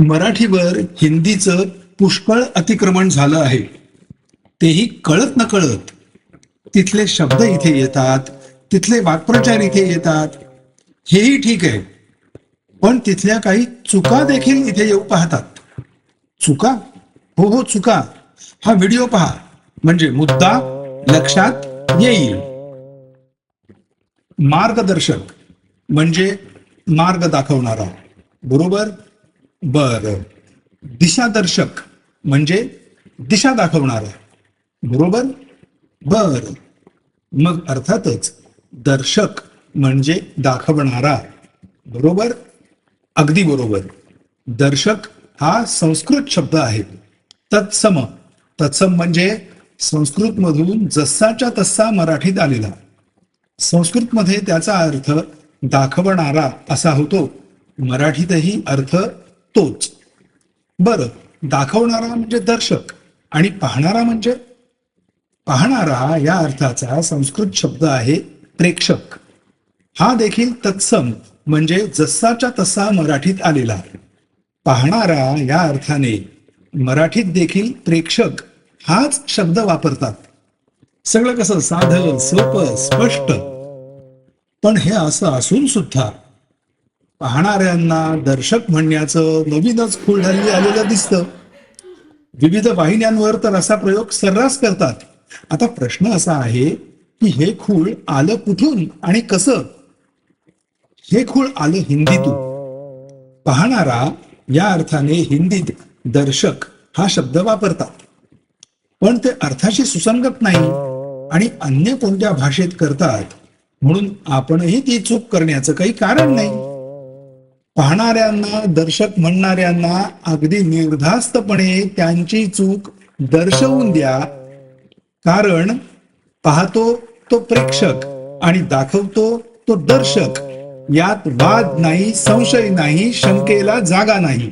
मराठीवर हिंदीचं पुष्कळ अतिक्रमण झालं आहे. तेही कळत न कळत तिथले शब्द इथे येतात तिथले वाक्प्रचार इथे येतात. हेही ठीक आहे. पण तिथल्या काही चुका देखील इथे येऊ पाहतात. चुका? हो हो चुका. हा व्हिडिओ पहा. म्हणजे मुद्दा लक्षात येईल. मार्गदर्शक म्हणजे मार्ग दाखवणारा. बरोबर? बर. दिशादर्शक म्हणजे दिशा दाखवणारा बरोबर? बर. मग अर्थातच दर्शक म्हणजे दाखवणारा. बरोबर? अगदी बरोबर. दर्शक हा संस्कृत शब्द आहे. तत्सम. तत्सम म्हणजे संस्कृत मधून जसाच्या तसा मराठीत आलेला. संस्कृतमध्ये त्याचा अर्थ दाखवणारा असा होतो. मराठीतही अर्थ तोच. बर दाखवणारा म्हणजे दर्शक आणि पाहणारा म्हणजे? पाहणारा या अर्थाचा संस्कृत शब्द आहे प्रेक्षक. हा देखील तत्सम म्हणजे जसाच्या तसा मराठीत आलेला पाहणारा या अर्थाने मराठीत देखील प्रेक्षक हाच शब्द वापरतात. सगळं कसं? साधं सोपं स्पष्ट. पण हे असं असून सुद्धा पाहणाऱ्यांना दर्शक म्हणण्याचं नवीनच खूळ हल्ली आलेलं दिसतं. विविध वाहिन्यांवर तर असा प्रयोग सर्रास करतात. आता प्रश्न असा आहे की हे खूळ आलं कुठून आणि कसं? हे खूळ आलं हिंदीतून. पाहणारा या अर्थाने हिंदीत दर्शक हा शब्द वापरतात. पण ते अर्थाशी सुसंगत नाही आणि अन्य कोणत्या भाषेत करतात? म्हणून आपणही ती चूक करण्याचं काही कारण नाही. पाहणाऱ्यांना दर्शक म्हणणाऱ्यांना अगदी निर्धास्तपणे त्यांची चूक दर्शवून द्या. कारण पाहतो तो प्रेक्षक आणि दाखवतो तो दर्शक. यात वाद नाही संशय नाही शंकेला जागा नाही.